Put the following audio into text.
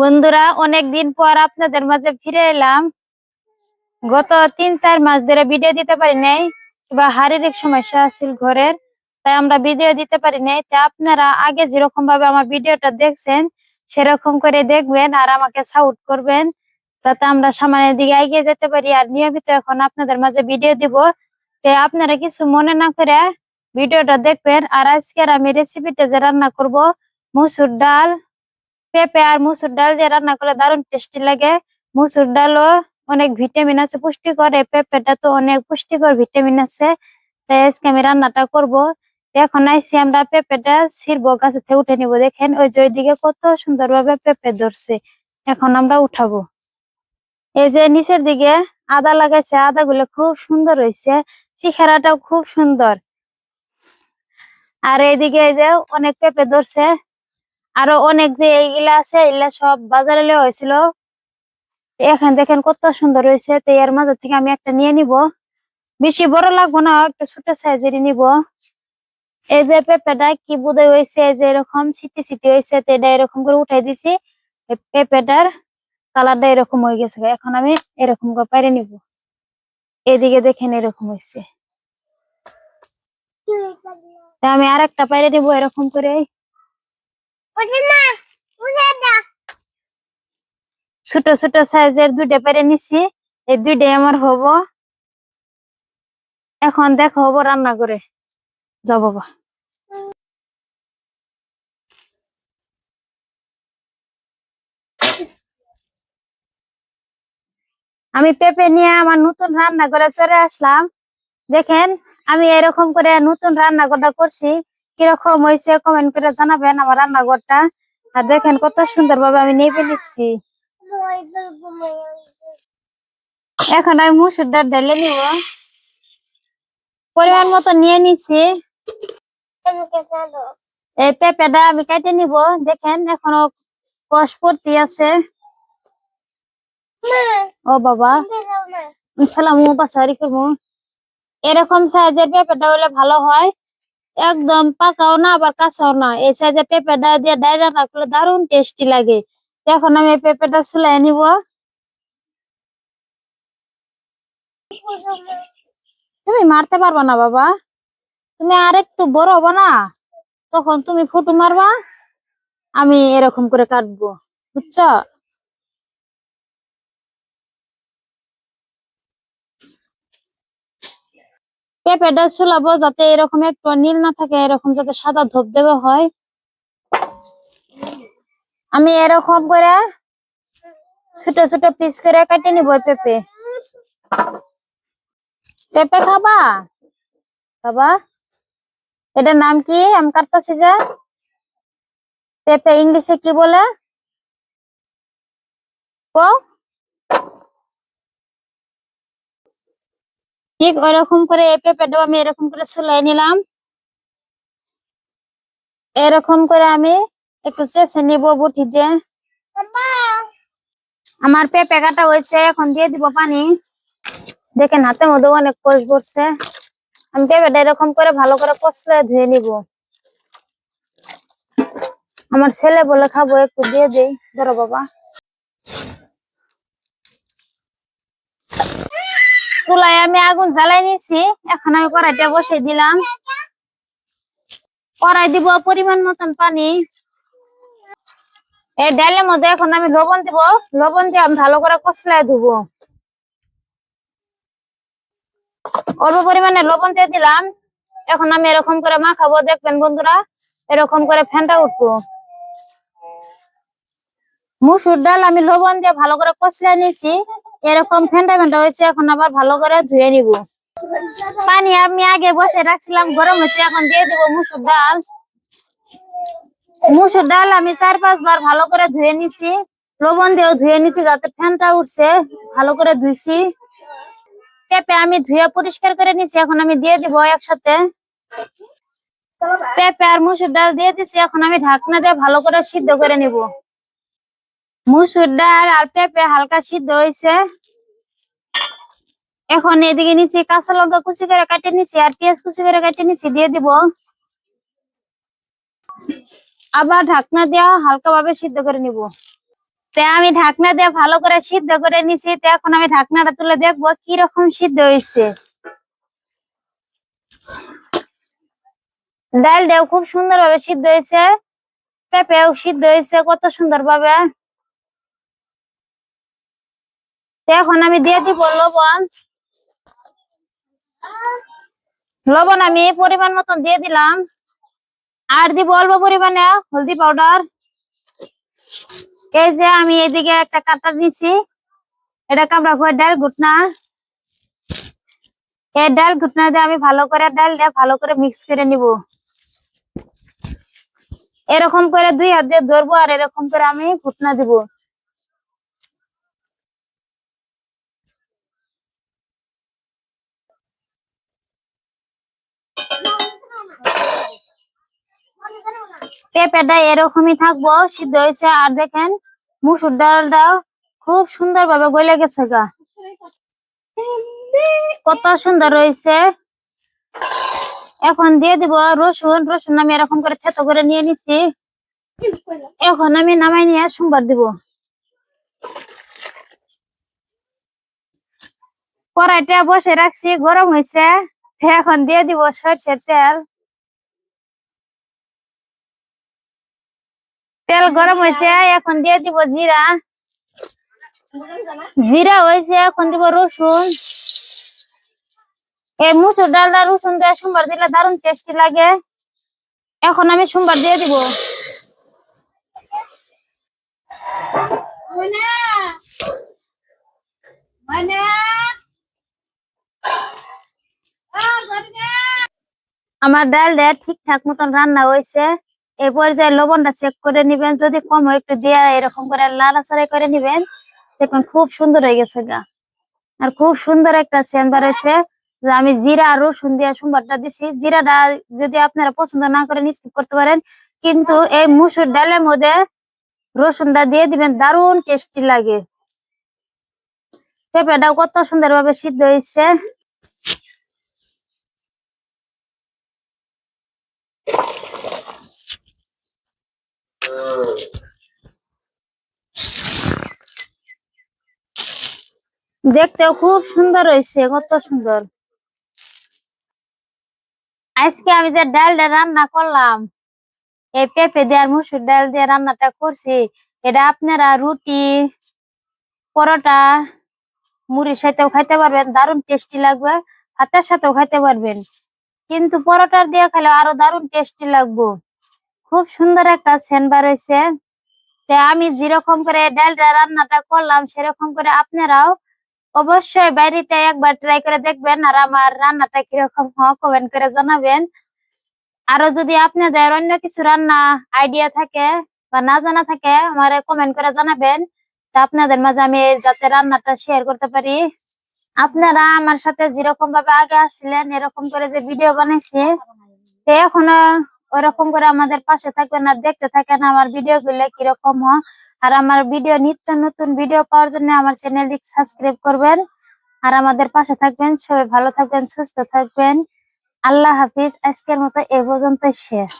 বন্ধুরা অনেক দিন পর আপনাদের মাঝে ফিরে এলাম। গত তিন, চার মাস ধরে ভিডিও দিতে পারি নাই বা শারীরিক সমস্যা আছিল ঘরের, তাই আমরা ভিডিও দিতে পারি নাই। তাই আপনারা আগে যেরকম ভাবে আমার ভিডিওটা দেখছেন, সেরকম করে দেখবেন আর আমাকে সাপোর্ট করবেন, যাতে আমরা সামনের দিকে এগিয়ে যেতে পারি। আর নিয়মিত এখন আপনাদের মাঝে ভিডিও দিব, তো আপনারা কিছু মনে না করে ভিডিওটা দেখবেন। আর আজকের আমি রেসিপিটা যে রান্না করব, মুসুর ডাল পেঁপে আর মুসুর ডাল দিয়ে রান্না করলে দারুণ টেস্টি লাগে। মুসুর ডালও অনেক ভিটামিন আছে, পুষ্টিকর। এই পেঁপেটা তো অনেক পুষ্টিকর ভিটামিন আছে। তাই আজকে আমি রান্নাটা করব। এখন আইসি আমরা পেঁপেটা ছিড়বো, গাছে থেকে উঠে নিব। দেখেন, ওই যে ওইদিকে কত সুন্দর ভাবে পেঁপে ধরছে। এখন আমরা উঠাবো। এই যে নিচের দিকে আদা লাগাইছে আদা গুলো খুব সুন্দর হয়েছে চেহারাটাও খুব সুন্দর। আর এইদিকে এই যে অনেক পেঁপে ধরছে। আরও অনেক যে এইগুলা আছে, এগুলা সব বাজারে লেওয়া হয়েছিল। এখানে দেখেন কত সুন্দর হয়েছে। তো এর মাঝে থেকে আমি একটা নিয়ে নিব। বেশি বড় লাগবো না, একটু ছোট সাইজেরই নিব। এই যে পেঁপেটা কি বোধহয় হয়েছে যে এরকম সিটি সিটি হয়েছে, তো এটা এরকম করে উঠাই দিছি। পেঁপেটার কালারটা এরকম হয়ে গেছে এখন আমি এরকম করে পাইরে নিব। এদিকে দেখেন এরকম হয়েছে। আমি আর একটা পাইরে নিব এরকম করে ছোট ছোট সাইজের দুইটা পেরে নিছি। এই দুইটাই আমার হব। এখন দেখো হব রান্না করে। যাও বাবা। আমি পেঁপে নিয়ে আমার নতুন রান্না করে চলে আসলাম। দেখেন, আমি এরকম করে নতুন রান্নাঘরটা করছি। কীরকম হয়েছে কমেন্ট করে জানাবেন আমার রান্নাঘরটা। আর দেখেন কত সুন্দর ভাবে আমি নিয়ে ফেলেছি এখন আমি মুসুর ডাল ঢেলে নিব। পরিমাণ মতো নিয়ে নিছি। এই পেঁপেটা আমি কেটে নিব। দেখেন এখনও কষ পড়তি আছে। ও বাবা। ফেলাম বাসারি করব। এরকম সাইজের পেঁপেটা হলে ভালো হয়। একদম পাকাও না, আবার কাঁচাও না। এই সাইজের পেঁপেটা দিয়ে রান্না করলে দারুণ টেস্টি লাগে। এখন আমি পেঁপেটা চুলাই নিব। তুমি মারতে পারবা না বাবা। তুমি আর একটু বড় হব না, তখন তুমি ফুটু মারবা। আমি এরকম করে কাটবো, বুঝছ? পেঁপেটা চুলাবো যাতে এরকম একটু নীল না থাকে, এরকম যাতে সাদা ধূপ দেবে হয়। আমি এরকম করে ছোট ছোট পিস করে কেটে নিব পেঁপে। পেঁপে খাবা? বাবা এটার নাম কি? আমি কাটতেছি যে। পেঁপে ইংলিশে কি বলে? কও? ঠিক ওরকম করে এই পেঁপেটাও আমি এরকম করে চুলাই নিলাম। এরকম করে আমি একটু চেষে নিব বুটি দিয়ে আমার পেঁপে কাটা হয়েছে, এখন দিয়ে দিব পানি। দেখেন হাতের মধ্যে অনেক কোষ পড়ছে আমি পেঁপেটা এরকম করে ভালো করে কষলে ধুয়ে নিব। আমার ছেলে বলে খাব, একটু দিয়ে দেই। ধরো বাবা। চুলায় আমি আগুন জ্বালাই নিয়েছি এখন আমি কড়াইটা বসে দিলাম। কড়াই দিব পরিমাণ মতন পানি। এই ডালের মধ্যে এখন আমি লবণ দিব, লবণ দিয়ে আমি ভালো করে কষলায় ধুবো। অল্প পরিমাণে লবণ দিয়ে দিলাম। এখন আমি এরকম করে মাখাবো, দেখবেন বন্ধুরা, এরকম করে ফ্যানটা উঠবো। মুসুর ডাল আমি লবণ দিয়ে ভালো করে কষলে নিয়েছি এরকম ফেন্টা ফেন্টা হয়েছে এখন আবার ভালো করে ধুয়ে নিব। পানি আমি আগে বসে রাখছিলাম, গরম হয়েছে এখন দিয়ে দিব মুসুর ডাল। মুসুর ডাল আমি চার পাঁচবার ভালো করে ধুয়ে নিছি, লবণ দিয়েও ধুয়ে নিছি যাতে ফ্যানটা উঠছে, ভালো করে ধুইছি। পেঁপে আমি ধুয়ে পরিষ্কার করে নিছি, এখন আমি দিয়ে দিব একসাথে। পেঁপে আর মুসুর ডাল দিয়ে দিছি, এখন আমি ঢাকনা দিয়ে ভালো করে সিদ্ধ করে নিব। মুসুর ডাল আর পেঁপে হালকা সিদ্ধ হয়েছে। এখন এদিকে নিচে কাঁচা লঙ্কা কুচি করে কাটে নিছি আর পেঁয়াজ কুচি করে কাটে নিছি, দিয়ে দিব। আবার ঢাকনা দেওয়া হালকা ভাবে সিদ্ধ করে নিব। তে আমি ঢাকনা দিয়ে ভালো করে সিদ্ধ করে নিছি, তো এখন আমি ঢাকনাটা তুলে দেখব কি রকম সিদ্ধ হয়েছে। দেও খুব সুন্দর ভাবে সিদ্ধ হয়েছে, পেঁপেও সিদ্ধ হয়েছে, কত সুন্দর ভাবে তো এখন আমি দিয়ে দিব লবণ। লবণ আমি পরিমাণ মতন দিয়ে দিলাম। আর দিব অল্প পরিমাণে হলদি পাউডার। এই যে আমি এদিকে একটা কাটা নিছি। এটা কামড়া করে ডাল ঘুটনা। এই ডাল ঘুটনা দিয়ে আমি ভালো করে ডাল দিয়ে ভালো করে মিক্স করে নিব। এরকম করে দুই হাত দিয়ে ধরবো আর এরকম করে আমি ঘুটনা দিব। পেঁপেটা এরকমই থাকব, সিদ্ধ হয়েছে। আর দেখেন, মুসুর ডালটাও খুব সুন্দর ভাবে গলে গেছে গা। কত সুন্দর হয়েছে। এখন দিয়ে দিব রসুন। রসুন আমি এরকম করে থেতো করে নিয়ে নিছি। এখন আমি নামাই নিয়ে সোমবার দিব। কড়াইটা বসে রাখছি, গরম হয়েছে। এখন দিয়ে দিব সরষের তেল। তেল গরম হয়েছে এখন দিয়ে দিব জিরা। জিরা হয়েছে এখন দিব রসুন। এই মুসুর ডালটা রসুন দিয়ে সোমবার দিলে দারুণ টেস্টি লাগে। এখন আমি সোমবার দিয়ে দিব। আমার ডালটা ঠিকঠাক মতন রান্না হয়েছে এই পর্যায়ে লবণটা চেক করে নিবেন। যদি কম হয় একটু দিয়ে, এরকম করে লাল লাড়াচাড়া করে নিবেন। দেখুন, খুব সুন্দর হয়ে গেছে গা। আর খুব সুন্দর একটা সেন্ট বাড়াইছে যে আমি জিরা আর রসুন দিয়ে সোমবারটা দিছি। জিরাটা যদি আপনারা পছন্দ না করেন, স্কিপ করতে পারেন। কিন্তু এই মুসুর ডালের মধ্যে রসুনটা দিয়ে দিবেন, দারুণ টেস্টি লাগে। পেঁপেটাও কত সুন্দর ভাবে সিদ্ধ হয়েছে। দেখতেও খুব সুন্দর হয়েছে, কত সুন্দর। আজকে আমি যে ডালটা রান্না করলাম, এই পেঁপে দিয়ে আর মুসুর ডাল দিয়ে রান্নাটা করছি, এটা আপনারা রুটি, পরোটা, মুড়ির সাথেও খাইতে পারবেন, দারুণ টেস্টি লাগবে, ভাতের সাথেও খাইতে পারবেন। কিন্তু পরোটার দিয়ে খেলে আরও দারুণ টেস্টি লাগবে। খুব সুন্দর একটা সেন্ট বার হয়েছে আমি যেরকম করে ডালটা রান্নাটা করলাম, সেরকম করে আপনারাও অবশ্যই বাড়িতে একবার ট্রাই করে দেখবেন আর আমার রান্নাটা কীরকম হয় কমেন্ট করে জানাবেন। আরও যদি আপনাদের অন্য কিছু রান্না আইডিয়া থাকে বা না জানা থাকে, আমার কমেন্ট করে জানাবেন। আপনাদের মাঝে আমি যাতে রান্নাটা শেয়ার করতে পারি। আপনারা আমার সাথে যেরকম ভাবে আগে আসছিলেন, এরকম করে যে ভিডিও বানাইছি, তো এখনও ওরকম করে আমাদের পাশে থাকবেন আর দেখতে থাকেন আমার ভিডিও গুলো কীরকম হয়। আর আমার ভিডিও নিত্য নতুন ভিডিও পাওয়ার জন্য আমার চ্যানেলটি সাবস্ক্রাইব করবেন। আর আমাদের পাশে থাকবেন, সবাই ভালো থাকবেন, সুস্থ থাকবেন। আল্লাহ হাফিজ, আজকের মতো এ পর্যন্ত শেষ।